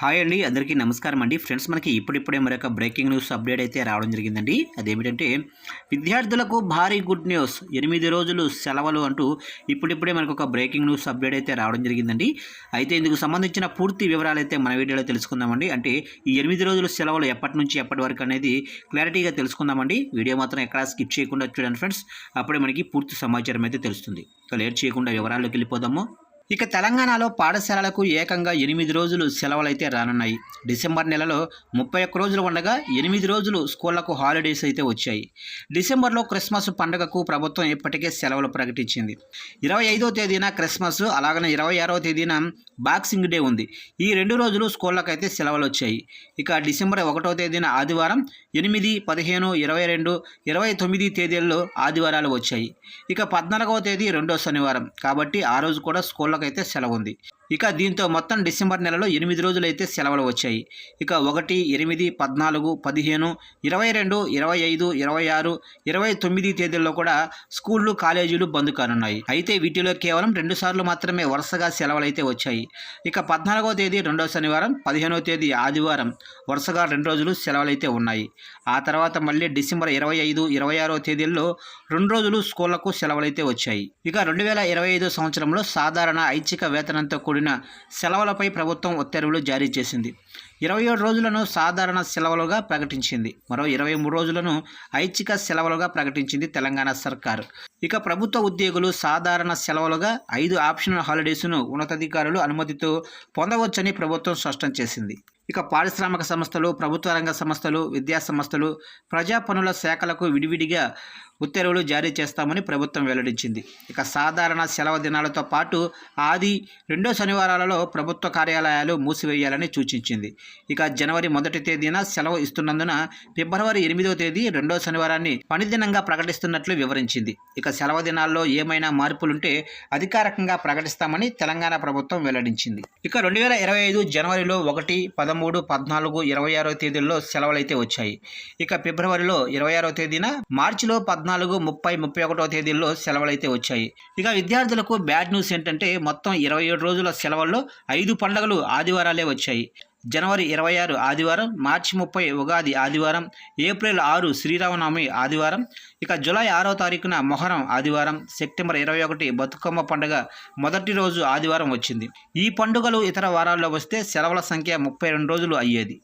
Hi అండి అందరికీ నమస్కారం అండి. ఫ్రెండ్స్ మనకి ఇప్పుడిప్పుడే మరొక బ్రేకింగ్ న్యూస్ అప్డేట్ అయితే రావడం జరిగిందండి. అదేమిటంటే విద్యార్థులకు భారీ గుడ్ న్యూస్ ఎనిమిది రోజులు సెలవులు అంటూ ఇప్పుడిప్పుడే మనకు ఒక బ్రేకింగ్ న్యూస్ అప్డేట్ అయితే రావడం జరిగిందండి. అయితే ఇందుకు సంబంధించిన పూర్తి వివరాలు అయితే మన వీడియోలో తెలుసుకుందామండి. అంటే ఈ ఎనిమిది రోజులు సెలవులు ఎప్పటి నుంచి ఎప్పటి వరకు అనేది క్లారిటీగా తెలుసుకుందామండి. వీడియో మాత్రం ఎక్కడా స్కిప్ చేయకుండా చూడండి ఫ్రెండ్స్. అప్పుడే మనకి పూర్తి సమాచారం అయితే తెలుస్తుంది. లేట్ చేయకుండా వివరాల్లోకి వెళ్ళిపోదాము. ఇక తెలంగాణలో పాఠశాలలకు ఏకంగా ఎనిమిది రోజులు సెలవులైతే రానున్నాయి. డిసెంబర్ నెలలో ముప్పై ఒక్క రోజులు ఉండగా ఎనిమిది రోజులు స్కూళ్ళకు హాలిడేస్ అయితే వచ్చాయి. డిసెంబర్లో క్రిస్మస్ పండుగకు ప్రభుత్వం ఇప్పటికే సెలవులు ప్రకటించింది. ఇరవై ఐదో తేదీన క్రిస్మస్ అలాగనే ఇరవై ఆరో తేదీన బాక్సింగ్ డే ఉంది. ఈ రెండు రోజులు స్కూళ్ళకు అయితే సెలవులు వచ్చాయి. ఇక డిసెంబర్ ఒకటో తేదీన ఆదివారం ఎనిమిది పదిహేను ఇరవై రెండు ఇరవై తొమ్మిది తేదీల్లో ఆదివారాలు వచ్చాయి. ఇక పద్నాలుగవ తేదీ రెండో శనివారం. కాబట్టి ఆ రోజు కూడా అయితే సెలవు ఉంది ఇక దీంతో మొత్తం డిసెంబర్ నెలలో ఎనిమిది రోజులు అయితే సెలవులు వచ్చాయి. ఇక ఒకటి ఎనిమిది పద్నాలుగు పదిహేను ఇరవై రెండు ఇరవై ఐదు ఇరవై ఆరు ఇరవై తొమ్మిది తేదీల్లో కూడా స్కూళ్ళు కాలేజీలు బంద్ కానున్నాయి. అయితే వీటిలో కేవలం రెండు సార్లు మాత్రమే వరుసగా సెలవులు అయితే వచ్చాయి. ఇక పద్నాలుగవ తేదీ రెండో శనివారం పదిహేనవ తేదీ ఆదివారం వరుసగా రెండు రోజులు సెలవులు అయితే ఉన్నాయి. ఆ తర్వాత మళ్ళీ డిసెంబర్ ఇరవై ఐదు ఇరవై ఆరో తేదీల్లో రెండు రోజులు స్కూళ్ళకు సెలవులు అయితే వచ్చాయి. ఇక రెండు వేల ఇరవై ఐదు సంవత్సరంలో సాధారణ ఐచ్ఛిక వేతనంతో కూడిన సెలవులపై ప్రభుత్వం ఉత్తర్వులు జారీ చేసింది. ఇరవై ఏడు రోజులను సాధారణ సెలవులుగా ప్రకటించింది. మరో ఇరవై మూడు రోజులను ఐచ్ఛిక సెలవులుగా ప్రకటించింది తెలంగాణ సర్కారు. ఇక ప్రభుత్వ ఉద్యోగులు సాధారణ సెలవులుగా ఐదు ఆప్షనల్ హాలిడేస్ను ఉన్నతాధికారులు అనుమతితో పొందవచ్చని ప్రభుత్వం స్పష్టం చేసింది. ఇక పారిశ్రామిక సంస్థలు ప్రభుత్వ రంగ సంస్థలు విద్యా సంస్థలు ప్రజా పనుల శాఖలకు విడివిడిగా ఉత్తర్వులు జారీ చేస్తామని ప్రభుత్వం వెల్లడించింది. ఇక సాధారణ సెలవు దినాలతో పాటు ఆది రెండో శనివారాలలో ప్రభుత్వ కార్యాలయాలు మూసివేయాలని సూచించింది. ఇక జనవరి మొదటి తేదీన సెలవు ఇస్తున్నందున ఫిబ్రవరి ఎనిమిదవ తేదీ రెండో శనివారాన్ని పనిదినంగా ప్రకటిస్తున్నట్లు వివరించింది. ఇక సెలవు దినాల్లో ఏమైనా మార్పులుంటే అధికారికంగా ప్రకటిస్తామని తెలంగాణ ప్రభుత్వం వెల్లడించింది. ఇక రెండు వేల ఇరవై ఐదు జనవరిలో ఒకటి పదమూడు పద్నాలుగు ఇరవై ఆరో తేదీల్లో సెలవులైతే వచ్చాయి. ఇక ఫిబ్రవరిలో ఇరవై ఆరో తేదీన మార్చిలో పద్నాలుగు ముప్పై ముప్పై ఒకటో తేదీల్లో సెలవులైతే వచ్చాయి. ఇక విద్యార్థులకు బ్యాడ్ న్యూస్ ఏంటంటే మొత్తం ఇరవై ఏడు రోజుల సెలవుల్లో ఐదు పండుగలు ఆదివారాలే వచ్చాయి. జనవరి ఇరవై ఆరు ఆదివారం మార్చి ముప్పై ఉగాది ఆదివారం ఏప్రిల్ ఆరు శ్రీరామనవమి ఆదివారం ఇక జూలై ఆరో తారీఖున మొహరం ఆదివారం సెప్టెంబర్ ఇరవై ఒకటి బతుకమ్మ పండుగ మొదటి రోజు ఆదివారం వచ్చింది. ఈ పండుగలు ఇతర వారాల్లో వస్తే సెలవుల సంఖ్య ముప్పై రెండు రోజులు అయ్యేది.